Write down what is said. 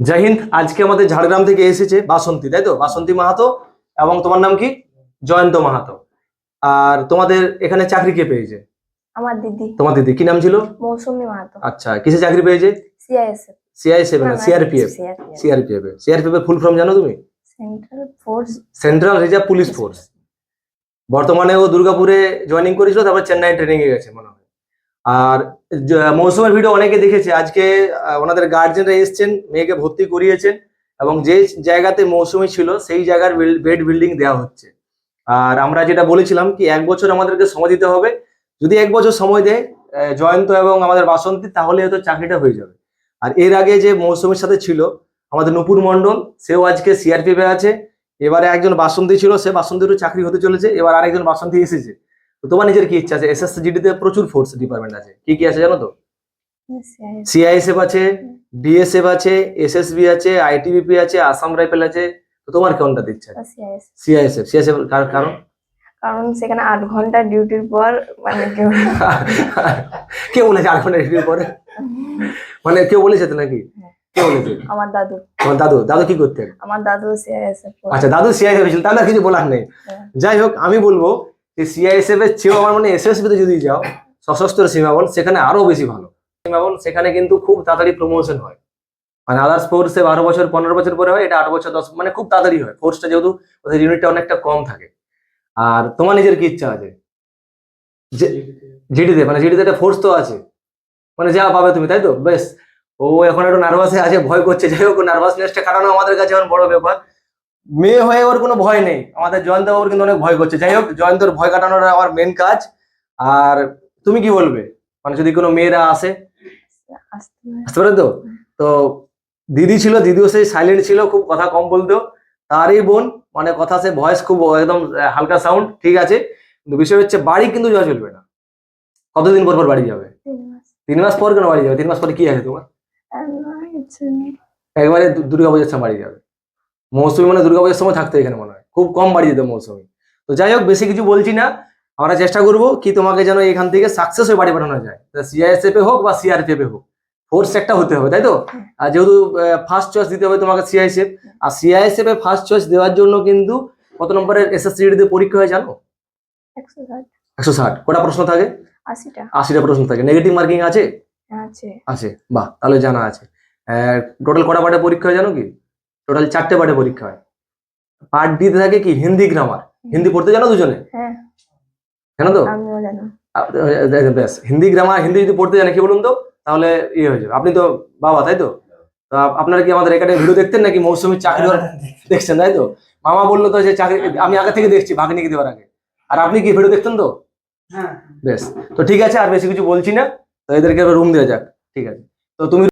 জয় হিন্দ আজকে আমাদের ঝাড়গ্রাম থেকে এসেছে বাসন্তী তাই তো? বাসন্তী মাহাতো এবং তোমার নাম কি? জয়ন্ত মাহাতো। আর তোমাদের এখানে চাকরি কে পেয়েছে? আমার দিদি। তোমার দিদি কি নাম ছিল? মৌসুমী মাহাতো। আচ্ছা কিসে চাকরি পেয়েছে? সিআইএসএফ সিআইএসএফ না সিআরপিএফ সিআরপিএফ সিআরপিএফ এর ফুল ফর্ম জানো তুমি? Central force central reserve police force বর্তমানে ও দুর্গাপুরে জয়েনিং করেছিল তারপর চেন্নাই ট্রেনিং এ গেছে মনে হয়। আর মৌসুমের ভিডিও অনেকে দেখেছে। আজকে ওনাদের গার্জেনরা এসছেন, মেয়েকে ভর্তি করিয়েছেন এবং যে জায়গাতে মৌসুমি ছিল, সেই জায়গার বেড বিল্ডিং দেওয়া হচ্ছে। আর আমরা যেটা বলেছিলাম কি, এক বছর আমাদেরকে সময় দিতে হবে। যদি এক বছর সময় দেয় জয়ন্ত এবং আমাদের বাসন্তী, তাহলে হয়তো চাকরিটা হয়ে যাবে। আর এর আগে যে মৌসুমীর সাথে ছিল, আমাদের নুপুর মণ্ডল, সেও আজকে সিআরপিএফে আছে। এবারে একজন বাসন্তী ছিল, সে বাসন্তীরও চাকরি হতে চলেছে। এবার আরেকজন বাসন্তী এসেছে। তোমার নিজের কি ইচ্ছা আছে? এসএসজিডি তে প্রচুর ফোর্স ডিপার্টমেন্ট আছে। কি কি আছে জানো তো? সিআইএসএফ আছে বিএসএফ আছে এসএসবি আছে আইটিবিপি আছে আসাম রাইফেল আছে। তো তোমার কোনটাতে ইচ্ছা সিআইএসএফ সিআইএসএফ কারণ? কারণ সেখানে আট ঘণ্টা ডিউটির পর মানে কেউ বলেছে আট ঘণ্টা ডিউটির পরে। মানে কেউ বলেছে তো নাকি? কে বলেছে? আমার দাদু। দাদু? দাদু কি করতেন? আমার দাদু সিআইএসএফ আচ্ছা দাদু সিআইএসএফ ছিল তাহলে কিছু বলার নেই। হ্যাঁ। যাই হোক আমি বলব যে সিআইএসএফ এর চেয়েও আমার মনে এসএসবি তে যদি যাও, সশস্ত্র সীমাবল সেখানে আরও বেশি ভালো। সীমাবল সেখানে কিন্তু খুব তাড়াতাড়ি প্রমোশন হয়। মানে আদার্স ফোর্সে বারো বছর, পনেরো বছর পরে হয়, এটা আট বছর, দশ মানে খুব তাড়াতাড়ি হয়। ফোর্সটা যেহেতু ওদের ইউনিটটা অনেকটা কম থাকে। আর তোমার নিজের কি ইচ্ছা আছে? জিডিতে মানে জিডিতে একটা ফোর্স তো আছে। মানে যা পাবে তুমি, তাই তো? বেশ। ও এখন একটু নার্ভাসে আছে, ভয় করছে। যাই হোক নার্ভাসনেসটা কাটানো আমাদের কাছে এখন বড় ব্যাপার। মেয়ে হয়ে ওর কোনো ভয় নেই। আমাদের জয়ন্ত বাবুর কিন্তু অনেক ভয় করছে। যাই হোক জয়ন্তর ভয় কাটানোর আমার মেন কাজ। আর তুমি কি বলবে? মানে যদি কোনো মেয়েরা আসে? আসতে পারেন তো? তো দিদি ছিল দিদিও সেই সাইলেন্ট ছিল খুব কথা কম বলতো তারই বোন মানে কথা সে ভয়েস খুব একদম হালকা সাউন্ড ঠিক আছে। কিন্তু বিষয় হচ্ছে বাড়ি কিন্তু যাওয়া চলবে না। কতদিন পর পর বাড়ি যাবে? তিন মাস। পর কেন বাড়ি যাবে? তিন মাস পরে কি আছে তোমার। একবারে দুর্গাপূজার সময় বাড়ি যাবে। মৌসুমি মানে দুর্গাপূজার সময় থাকতো এখানে মনে হয়। খুব কম বাড়ি যেত মৌসুমি। তো যাই হোক বেশি কিছু বলছি না। আমরা চেষ্টা করব কি তোমাকে যেন এখান থেকে সাকসেস হয়ে বাড়ি পাঠানো যায়। সিআইএসএফ এ হোক বা সিআরপিএফ এ হোক। ফোর্স একটা হতে হবে তাই তো? আর যেহেতু ফার্স্ট চয়েস দিতে হবে তোমাকে সিআইএসএফ আর সিআইএসএফ এ ফার্স্ট চয়েস দেওয়ার জন্য কিন্তু কত নম্বরের এসএসসি তে পরীক্ষা হয় জানো? একশো ষাট। কটা প্রশ্ন থাকে? আশিটা। আশিটা প্রশ্ন থাকে। নেগেটিভ মার্কিং আছে? আছে। আছে। বাহ তাহলে জানা আছে। টোটাল কটা পার্টে পরীক্ষা হয় জানো কি? টোটাল চারটে পার্টে পরীক্ষা হয়। পার্ট ডিতে থাকে কি? হিন্দি গ্রামার হিন্দি পড়তে জানো দুজনে? হ্যাঁ। জানো তো? ব্যাস। হিন্দি গ্রামার হিন্দি যদি পড়তে জানে কি বলুন তো? তাহলে ইয়ে হয়ে যাবে। আপনি তো বাবা তাই তো? তো আপনারা কি আমাদের এখানে ভিডিও দেখতেন নাকি? মৌসুমীর চাকরি হওয়ার দেখছেন তাই তো? মামা বলল তো যে চাকরি আমি আগে থেকে দেখছি ভাগ্নিকে দেওয়ার আগে। আর আপনি কি ভিডিও দেখতেন তো? হ্যাঁ। বেশ তো ঠিক আছে আর বেশি কিছু বলছি না। তো এদেরকে রুম দেওয়া যাক। ঠিক আছে। তো তুমি